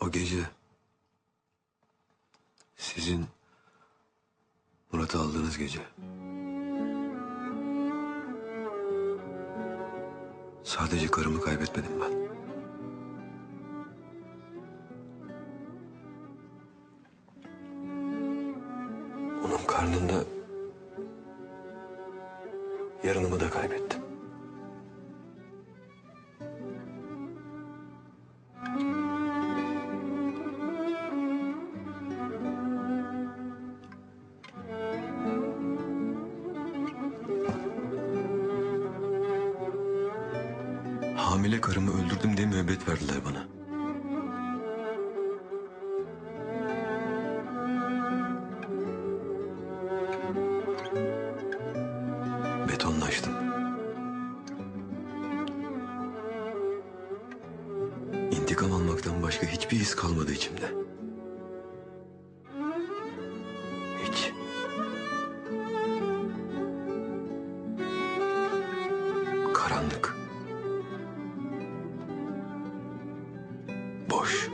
O gece sizin Murat'ı aldığınız gece. Sadece karımı kaybetmedim ben. Onun karnında yarınımı da kaybettim. Hamile karımı öldürdüm diye müebbet verdiler bana. Betonlaştım. İntikam almaktan başka hiçbir his kalmadı içimde. Boş.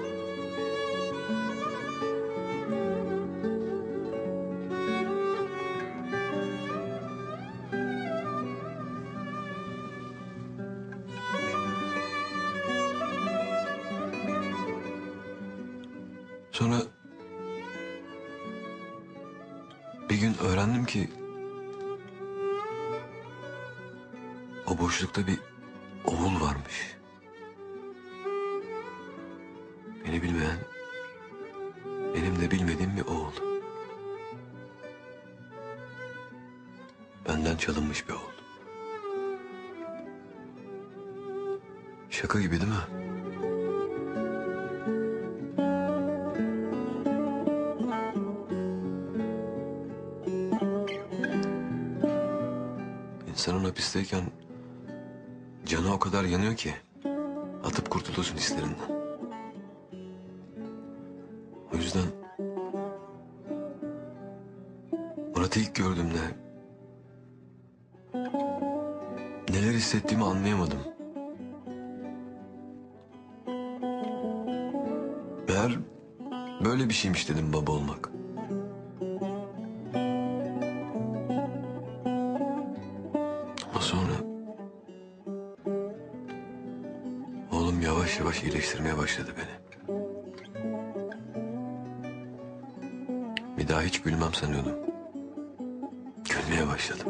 Sonra bir gün öğrendim ki o boşlukta bir oğul varmış. Beni bilmeyen, benim de bilmediğim bir oğul. Benden çalınmış bir oğul. Şaka gibi değil mi? İnsanın hapisteyken canı o kadar yanıyor ki atıp kurtulursun hislerinden. O yüzden Murat'ı ilk gördüğümde neler hissettiğimi anlayamadım. Meğer böyle bir şeymiş dedim baba olmak. Ama sonra oğlum yavaş yavaş iyileştirmeye başladı beni. Bir daha hiç gülmem sanıyordum. Gülmeye başladım.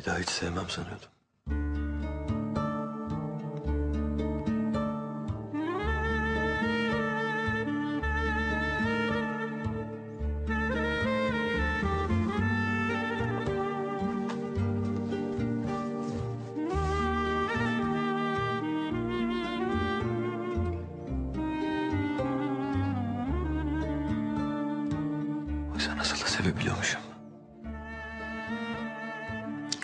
Bir daha hiç sevmem sanıyordum. Da sevebiliyormuşum.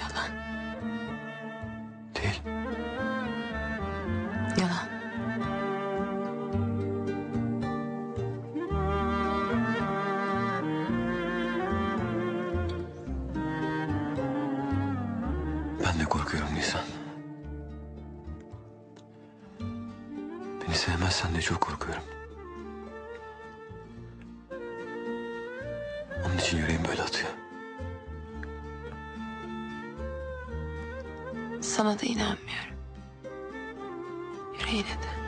Yalan. Değil. Yalan. Ben de korkuyorum Nisan. Beni sevmezsen de çok korkuyorum. İçin yüreğim böyle atıyor. Sana da inanmıyorum. Yüreğine de.